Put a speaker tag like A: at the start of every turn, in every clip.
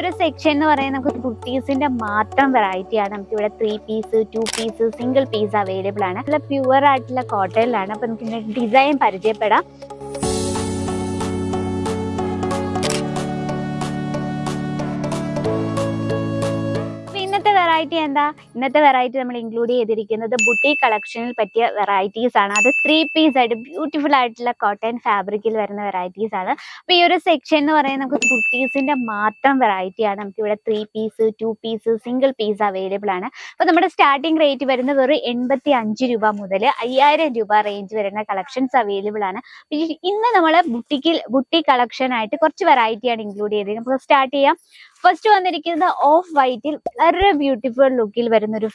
A: ഒരു സെക്ഷൻ എന്ന് പറയുന്നത് നമുക്ക് കുർത്തീസിന്റെ മാത്രം വെറൈറ്റി ആണ്. നമുക്ക് ഇവിടെ three piece two piece single piece available ആണ്. നല്ല പ്യുവർ ആയിട്ടുള്ള കോട്ടണിലാണ് അപ്പൊ നമുക്ക് ഡിസൈൻ പരിചയപ്പെടാം. വെറൈറ്റി എന്താ? ഇന്നത്തെ വെറൈറ്റി നമ്മൾ ഇൻക്ലൂഡ് ചെയ്തിരിക്കുന്നത് ബുട്ടി കളക്ഷനിൽ പറ്റിയ വെറൈറ്റീസ് ആണ്. അത് ത്രീ പീസ് ആയിട്ട് ബ്യൂട്ടിഫുൾ ആയിട്ടുള്ള കോട്ടൺ ഫാബ്രിക്കിൽ വരുന്ന വെറൈറ്റീസ് ആണ്. അപ്പൊ ഈ ഒരു സെക്ഷൻ എന്ന് പറയുന്നത് നമുക്ക് കുർത്തീസിന്റെ മാത്രം വെറൈറ്റി ആണ്. നമുക്ക് ഇവിടെ three piece two piece single piece available ആണ്. അപ്പൊ നമ്മുടെ സ്റ്റാർട്ടിംഗ് റേറ്റ് വരുന്നത് വെറും എൺപത്തി അഞ്ച് രൂപ മുതൽ അയ്യായിരം രൂപ റേഞ്ച് വരുന്ന കളക്ഷൻസ് അവൈലബിൾ ആണ്. ഇന്ന് നമ്മൾ ബുട്ടിക്കിൽ ബുട്ടി കളക്ഷൻ ആയിട്ട് കുറച്ച് വെറൈറ്റി ആണ് ഇൻക്ലൂഡ് ചെയ്തത് നമുക്ക് സ്റ്റാർട്ട് ചെയ്യാം. ഫസ്റ്റ് വന്നിരിക്കുന്നത് ഓഫ് വൈറ്റിൽ വളരെ ബ്യൂട്ടിഫുൾ ലുക്കിൽ വരുന്ന ഒരു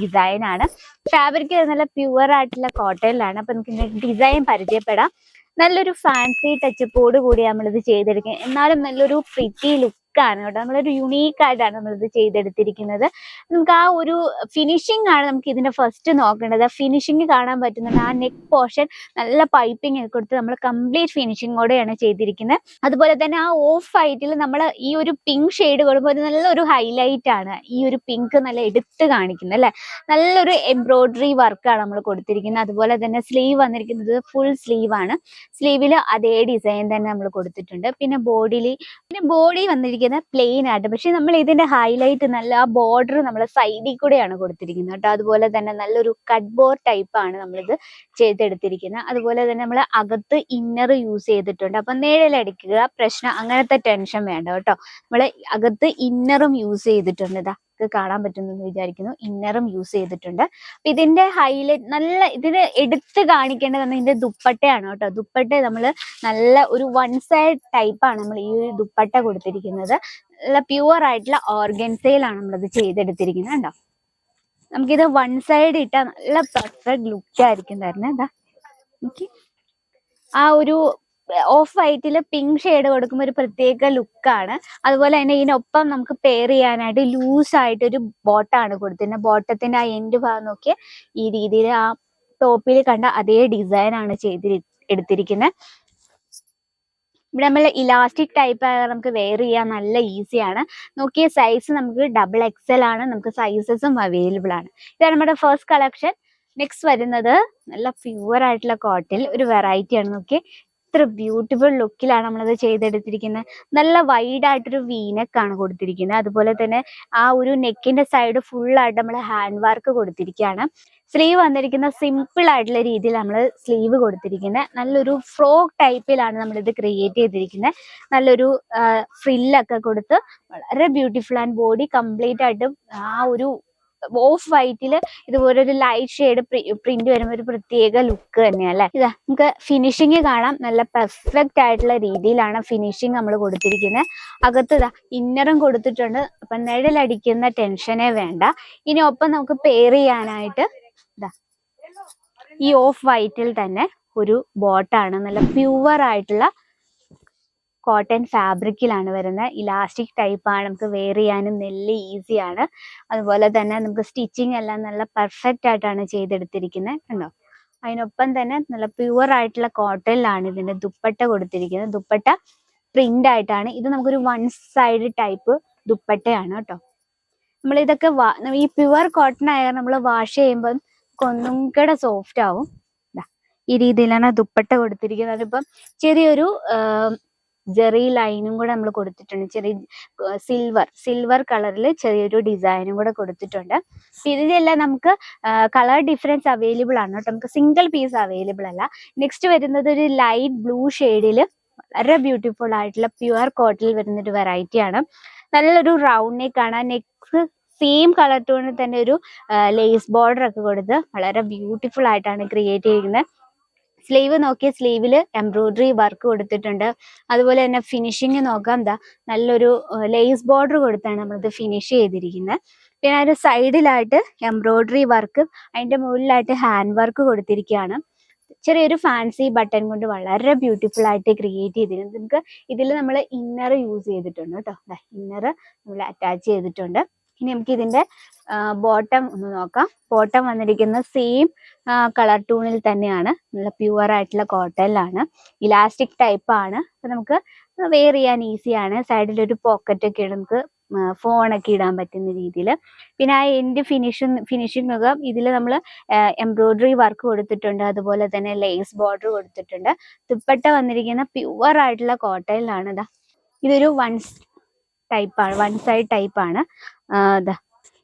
A: ഡിസൈൻ ആണ്. ഫാബ്രിക് നല്ല പ്യുവർ ആയിട്ടുള്ള കോട്ടണിലാണ് അപ്പൊ നമുക്ക് ഡിസൈൻ പരിചയപ്പെടാം. നല്ലൊരു ഫാൻസി ടച്ച് ടച്ചപ്പോട് കൂടി നമ്മളിത് ചെയ്തെടുക്കുക എന്നാലും നല്ലൊരു പ്രിറ്റി ലുക്കാണ് കേട്ടോ. നമ്മളൊരു യുണീക്ക് ആയിട്ടാണ് നമ്മളിത് ചെയ്തെടുത്തിരിക്കുന്നത്. നമുക്ക് ആ ഒരു ഫിനിഷിംഗ് ആണ് നമുക്ക് ഇതിന്റെ ഫസ്റ്റ് നോക്കേണ്ടത്. ഫിനിഷിംഗ് കാണാൻ പറ്റുന്നുണ്ട്. ആ നെക്ക് പോർഷൻ നല്ല പൈപ്പിംഗ് ഒക്കെ കൊടുത്ത് നമ്മൾ കംപ്ലീറ്റ് ഫിനിഷിങ്ങോടെയാണ് ചെയ്തിരിക്കുന്നത്. അതുപോലെ തന്നെ ആ ഓഫ് ഹൈറ്റിൽ നമ്മൾ ഈ ഒരു പിങ്ക് ഷെയ്ഡ് കൊടുമ്പോൾ ഒരു നല്ലൊരു ഹൈലൈറ്റ് ആണ് ഈ ഒരു പിങ്ക് നല്ല എടുത്ത് കാണിക്കുന്നത് അല്ലെ? നല്ലൊരു എംബ്രോയിഡറി വർക്കാണ് നമ്മൾ കൊടുത്തിരിക്കുന്നത്. അതുപോലെ തന്നെ സ്ലീവ് വന്നിരിക്കുന്നത് ഫുൾ സ്ലീവ് ആണ്. സ്ലീവിൽ അതേ ഡിസൈൻ തന്നെ നമ്മൾ കൊടുത്തിട്ടുണ്ട്. പിന്നെ ബോഡിയിൽ പിന്നെ ബോഡി വന്നിരിക്കുന്നത് പ്ലെയിൻ ആയിട്ട്. പക്ഷെ നമ്മൾ ഇതിന്റെ ഹൈലൈറ്റ് നല്ല ആ ബോർഡർ നമ്മൾ സൈഡിൽ കൂടെയാണ് കൊടുത്തിരിക്കുന്നത് കേട്ടോ. അതുപോലെ തന്നെ നല്ലൊരു കട്ട് ടൈപ്പ് ആണ് നമ്മളിത് ചെയ്തെടുത്തിരിക്കുന്നത്. അതുപോലെ തന്നെ നമ്മൾ അകത്ത് ഇന്നർ യൂസ് ചെയ്തിട്ടുണ്ട്. അപ്പൊ നിഴലടിക്കുക പ്രശ്നം അങ്ങനത്തെ ടെൻഷൻ വേണ്ട കേട്ടോ. നമ്മൾ അകത്ത് ഇന്നറും യൂസ് ചെയ്തിട്ടുണ്ട്. ഇത് കാണാൻ പറ്റുന്നെന്ന് വിചാരിക്കുന്നു. ഇന്നറും യൂസ് ചെയ്തിട്ടുണ്ട്. അപ്പൊ ഇതിന്റെ ഹൈലൈറ്റ് നല്ല ഇതിന് എടുത്ത് കാണിക്കേണ്ടത് ഇതിന്റെ ദുപ്പട്ടയാണ് കേട്ടോ. ദുപ്പട്ട നമ്മൾ നല്ല ഒരു വൺ സൈഡ് ടൈപ്പാണ് നമ്മൾ ഈ ദുപ്പട്ട കൊടുത്തിരിക്കുന്നത്. നല്ല പ്യുവർ ആയിട്ടുള്ള ഓർഗൻസയിലാണ് നമ്മളത് ചെയ്തെടുത്തിരിക്കുന്നത് കേട്ടോ നമുക്കിത് വൺ സൈഡ് ഇട്ടാൽ നല്ല പെർഫെക്റ്റ് ലുക്ക് ആയിരിക്കും തരുന്നത്. എന്താ ആ ഒരു ഓഫ് വൈറ്റിൽ പിങ്ക് ഷെയ്ഡ് കൊടുക്കുമ്പോൾ ഒരു പ്രത്യേക ലുക്കാണ് അതുപോലെ തന്നെ ഇതിനൊപ്പം നമുക്ക് പെയർ ചെയ്യാനായിട്ട് ലൂസ് ആയിട്ട് ഒരു ബോട്ടാണ് കൊടുത്തിരുന്നത്. ബോട്ടത്തിന്റെ ആ എൻഡ് ഭാഗം നോക്കി ഈ രീതിയിൽ ആ ടോപ്പിൽ കണ്ട അതേ ഡിസൈനാണ് ചെയ്തി എടുത്തിരിക്കുന്നത് ഇവിടെ നമ്മൾ ഇലാസ്റ്റിക് ടൈപ്പ് നമുക്ക് വെയർ ചെയ്യാൻ നല്ല ഈസിയാണ് നോക്കിയ സൈസ് നമുക്ക് ഡബിൾ എക്സൽ ആണ്. നമുക്ക് സൈസസും അവൈലബിൾ ആണ്. ഇതാണ് നമ്മുടെ ഫസ്റ്റ് കളക്ഷൻ നെക്സ്റ്റ് വരുന്നത് നല്ല പ്യുവർ ആയിട്ടുള്ള കോട്ടിൽ ഒരു വെറൈറ്റി ആണ്. നോക്കി ഇത്ര ബ്യൂട്ടിഫുൾ ലുക്കിലാണ് നമ്മളത് ചെയ്തെടുത്തിരിക്കുന്നത് നല്ല വൈഡ് ആയിട്ടൊരു വീനക്കാണ് കൊടുത്തിരിക്കുന്നത് അതുപോലെ തന്നെ ആ ഒരു നെക്കിന്റെ സൈഡ് ഫുൾ ആയിട്ട് നമ്മൾ ഹാൻഡ് വർക്ക് കൊടുത്തിരിക്കുകയാണ് സ്ലീവ് വന്നിരിക്കുന്ന സിമ്പിൾ ആയിട്ടുള്ള രീതിയിൽ നമ്മൾ സ്ലീവ് കൊടുത്തിരിക്കുന്നത് നല്ലൊരു ഫ്രോക്ക് ടൈപ്പിലാണ് നമ്മളിത് ക്രിയേറ്റ് ചെയ്തിരിക്കുന്നത് നല്ലൊരു ഫ്രില്ലൊക്കെ കൊടുത്ത് വളരെ ബ്യൂട്ടിഫുൾ ആൻഡ് ബോഡി കംപ്ലീറ്റ് ആയിട്ടും ആ ഒരു ഓഫ് വൈറ്റിൽ ഇതുപോലെ ഒരു ലൈറ്റ് ഷെയ്ഡ് പ്രിന്റ് വരുമ്പോൾ ഒരു പ്രത്യേക ലുക്ക് തന്നെയാണ് അല്ലെ? ഇതാ നമുക്ക് ഫിനിഷിങ് കാണാം. നല്ല പെർഫെക്റ്റ് ആയിട്ടുള്ള രീതിയിലാണ് ഫിനിഷിങ് നമ്മൾ കൊടുത്തിരിക്കുന്നത് അകത്ത് ഇതാ ഇന്നറും കൊടുത്തിട്ടുണ്ട്. അപ്പൊ നിഴലടിക്കുന്ന ടെൻഷനേ വേണ്ട. ഇനി ഒപ്പം നമുക്ക് പെയർ ചെയ്യാനായിട്ട് ഇതാ ഈ ഓഫ് വൈറ്റിൽ തന്നെ ഒരു ബോട്ടാണ് നല്ല പ്യുവർ ആയിട്ടുള്ള കോട്ടൺ ഫാബ്രിക്കിലാണ് വരുന്നത്. ഇലാസ്റ്റിക് ടൈപ്പ് ആണ് നമുക്ക് വെയർ ചെയ്യാനും നെല്ല് ഈസിയാണ് അതുപോലെ തന്നെ നമുക്ക് സ്റ്റിച്ചിങ് എല്ലാം നല്ല പെർഫെക്റ്റ് ആയിട്ടാണ് ചെയ്തെടുത്തിരിക്കുന്നത് കണ്ടോ? അതിനൊപ്പം തന്നെ നല്ല പ്യുവർ ആയിട്ടുള്ള കോട്ടണിലാണ് ഇതിന്റെ ദുപ്പട്ട കൊടുത്തിരിക്കുന്നത്. ദുപ്പട്ട പ്രിന്റ് ആയിട്ടാണ്. ഇത് നമുക്കൊരു വൺ സൈഡ് ടൈപ്പ് ദുപ്പട്ടയാണ് കേട്ടോ. നമ്മൾ ഇതൊക്കെ ഈ പ്യുവർ കോട്ടൺ ആയാൽ നമ്മൾ വാഷ് ചെയ്യുമ്പോൾ ഒന്നും കൂടെ സോഫ്റ്റ് ആവും. ഈ രീതിയിലാണ് ദുപ്പട്ട കൊടുത്തിരിക്കുന്നത്. അതിപ്പം ചെറിയൊരു ജെറി ലൈനും കൂടെ നമ്മൾ കൊടുത്തിട്ടുണ്ട്. ചെറിയ സിൽവർ സിൽവർ കളറിൽ ചെറിയൊരു ഡിസൈനും കൂടെ കൊടുത്തിട്ടുണ്ട്. ഇതിലെല്ലാം നമുക്ക് കളർ ഡിഫറൻസ് അവൈലബിൾ ആണ് കേട്ടോ. നമുക്ക് സിംഗിൾ പീസ് അവൈലബിൾ അല്ല. നെക്സ്റ്റ് വരുന്നത് ഒരു ലൈറ്റ് ബ്ലൂ ഷെയ്ഡിൽ വളരെ ബ്യൂട്ടിഫുൾ ആയിട്ടുള്ള പ്യുവർ കോട്ടിൽ വരുന്ന ഒരു വെറൈറ്റി ആണ്. നല്ലൊരു റൗണ്ട് നെക്ക് ആണ്. നെക്ക് സെയിം കളർ ടോണിൽ തന്നെ ഒരു ലേസ് ബോർഡർ ഒക്കെ കൊടുത്ത് വളരെ ബ്യൂട്ടിഫുൾ ആയിട്ടാണ് ക്രിയേറ്റ് ചെയ്യുന്നത്. സ്ലീവ് നോക്കിയ സ്ലീവിൽ എംബ്രോയിഡറി വർക്ക് കൊടുത്തിട്ടുണ്ട്. അതുപോലെ തന്നെ ഫിനിഷിങ് നോക്കാം. എന്താ നല്ലൊരു ലേസ് ബോർഡർ കൊടുത്താണ് നമ്മളിത് ഫിനിഷ് ചെയ്തിരിക്കുന്നത്. പിന്നെ അതിന്റെ സൈഡിലായിട്ട് എംബ്രോയിഡറി വർക്ക് അതിന്റെ മുകളിലായിട്ട് ഹാൻഡ് വർക്ക് കൊടുത്തിരിക്കുകയാണ്. ചെറിയൊരു ഫാൻസി ബട്ടൺ കൊണ്ട് വളരെ ബ്യൂട്ടിഫുൾ ആയിട്ട് ക്രിയേറ്റ് ചെയ്തിരുന്നു നമുക്ക് ഇതിൽ നമ്മൾ ഇന്നർ യൂസ് ചെയ്തിട്ടുണ്ട് കേട്ടോ. ഇന്നർ നമ്മൾ അറ്റാച്ച് ചെയ്തിട്ടുണ്ട്. ഇനി നമുക്ക് ഇതിന്റെ ബോട്ടം ഒന്ന് നോക്കാം. ബോട്ടം വന്നിരിക്കുന്ന സെയിം കളർ ടൂണിൽ തന്നെയാണ്. നല്ല പ്യുവർ ആയിട്ടുള്ള കോട്ടണിലാണ് ഇലാസ്റ്റിക് ടൈപ്പ് ആണ്. അപ്പൊ നമുക്ക് വെയർ ചെയ്യാൻ ഈസിയാണ് സൈഡിൽ ഒരു പോക്കറ്റ് ഒക്കെ ഫോൺ ഒക്കെ ഇടാൻ പറ്റുന്ന രീതിയിൽ പിന്നെ ആ എന്റെ ഫിനിഷിങ് ഫിനിഷിംഗ് ഒക്കെ ഇതിൽ നമ്മൾ എംബ്രോയിഡറി വർക്ക് കൊടുത്തിട്ടുണ്ട്. അതുപോലെ തന്നെ ലേസ് ബോർഡർ കൊടുത്തിട്ടുണ്ട്. ദുപ്പട്ട വന്നിരിക്കുന്ന പ്യുവർ ആയിട്ടുള്ള കോട്ടയിലാണ് ഇതാ ഇതൊരു വൺ ടൈപ്പാണ് വൺ സൈഡ് ടൈപ്പാണ്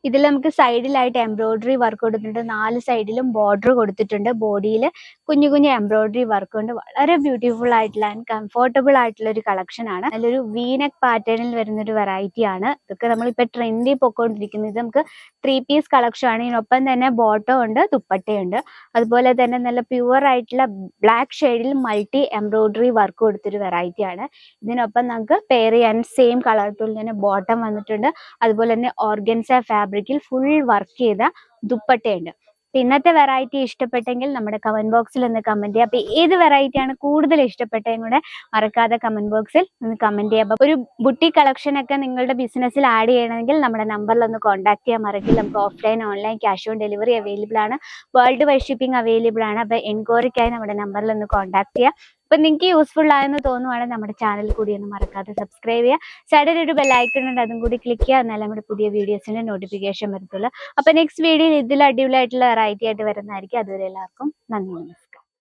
A: ഇതിൽ നമുക്ക് സൈഡിലായിട്ട് എംബ്രോയിഡറി വർക്ക് കൊടുത്തിട്ടുണ്ട്. നാല് സൈഡിലും ബോർഡർ കൊടുത്തിട്ടുണ്ട്. ബോഡിയിൽ കുഞ്ഞു കുഞ്ഞു എംബ്രോയിഡറി വർക്ക് ഉണ്ട്. വളരെ ബ്യൂട്ടിഫുൾ ആയിട്ടുള്ള ആൻഡ് കംഫർട്ടബിൾ ആയിട്ടുള്ള ഒരു കളക്ഷൻ ആണ്. നല്ലൊരു വീനക് പാറ്റേണിൽ വരുന്ന ഒരു വെറൈറ്റി ആണ്. ഇതൊക്കെ നമ്മളിപ്പോൾ ട്രെൻഡിൽ പൊക്കോണ്ടിരിക്കുന്നത് നമുക്ക് ത്രീ പീസ് കളക്ഷൻ ആണ്. ഇതിനൊപ്പം തന്നെ ബോട്ടോ ഉണ്ട് ദുപ്പട്ടയുണ്ട്. അതുപോലെ തന്നെ നല്ല പ്യുവർ ആയിട്ടുള്ള ബ്ലാക്ക് ഷെയ്ഡിൽ മൾട്ടി എംബ്രോയിഡറി വർക്ക് കൊടുത്തൊരു വെറൈറ്റി ആണ്. ഇതിനൊപ്പം നമുക്ക് പെയർ ചെയ്യാൻ സെയിം കളർ ടൂൾ തന്നെ ബോട്ടം വന്നിട്ടുണ്ട്. അതുപോലെ തന്നെ ഓർഗൻസ ഫാബ്രിക്കിൽ ഫുൾ വർക്ക് ചെയ്ത ദുപ്പട്ടയുണ്ട്. ഇന്നത്തെ വെറൈറ്റി ഇഷ്ടപ്പെട്ടെങ്കിൽ നമ്മുടെ കമന്റ് ബോക്സിൽ ഒന്ന് കമന്റ് ചെയ്യുക. അപ്പൊ ഏത് വെറൈറ്റി ആണ് കൂടുതൽ ഇഷ്ടപ്പെട്ടതും കൂടെ മറക്കാതെ കമന്റ് ബോക്സിൽ ഒന്ന് കമന്റ് ചെയ്യുക. അപ്പൊ ഒരു ബുട്ടി കളക്ഷൻ ഒക്കെ നിങ്ങളുടെ ബിസിനസ്സിൽ ആഡ് ചെയ്യണമെങ്കിൽ നമ്മുടെ നമ്പറിൽ ഒന്ന് കോൺടാക്ട് ചെയ്യാൻ മറക്കില്ല. നമുക്ക് offline online cash on delivery available ആണ്. വേൾഡ് വൈഡ് ഷിപ്പിംഗ് അവൈലബിൾ ആണ്. അപ്പൊ എൻക്വയറിക്കായി നമ്മുടെ നമ്പറിൽ ഒന്ന് കോൺടാക്ട് ചെയ്യുക. അപ്പൊ നിങ്ങൾക്ക് യൂസ്ഫുൾ ആയെന്ന് തോന്നുവാണെങ്കിൽ നമ്മുടെ ചാനൽ കൂടി ഒന്ന് മറക്കാതെ സബ്സ്ക്രൈബ് ചെയ്യുക. സൈഡിൽ ഒരു ബെല്ലൈക്കൺ ഉണ്ട് അതും കൂടി ക്ലിക്ക് ചെയ്യുക. എന്നാലും നമ്മുടെ പുതിയ വീഡിയോസിന്റെ നോട്ടിഫിക്കേഷൻ വരത്തുള്ളൂ. അപ്പൊ നെക്സ്റ്റ് വീഡിയോയിൽ ഇതിൽ അടിപൊളിയായിട്ടുള്ള വെറൈറ്റി ആയിട്ട് വരുന്നതായിരിക്കും. അതുവരെ എല്ലാവർക്കും നന്ദി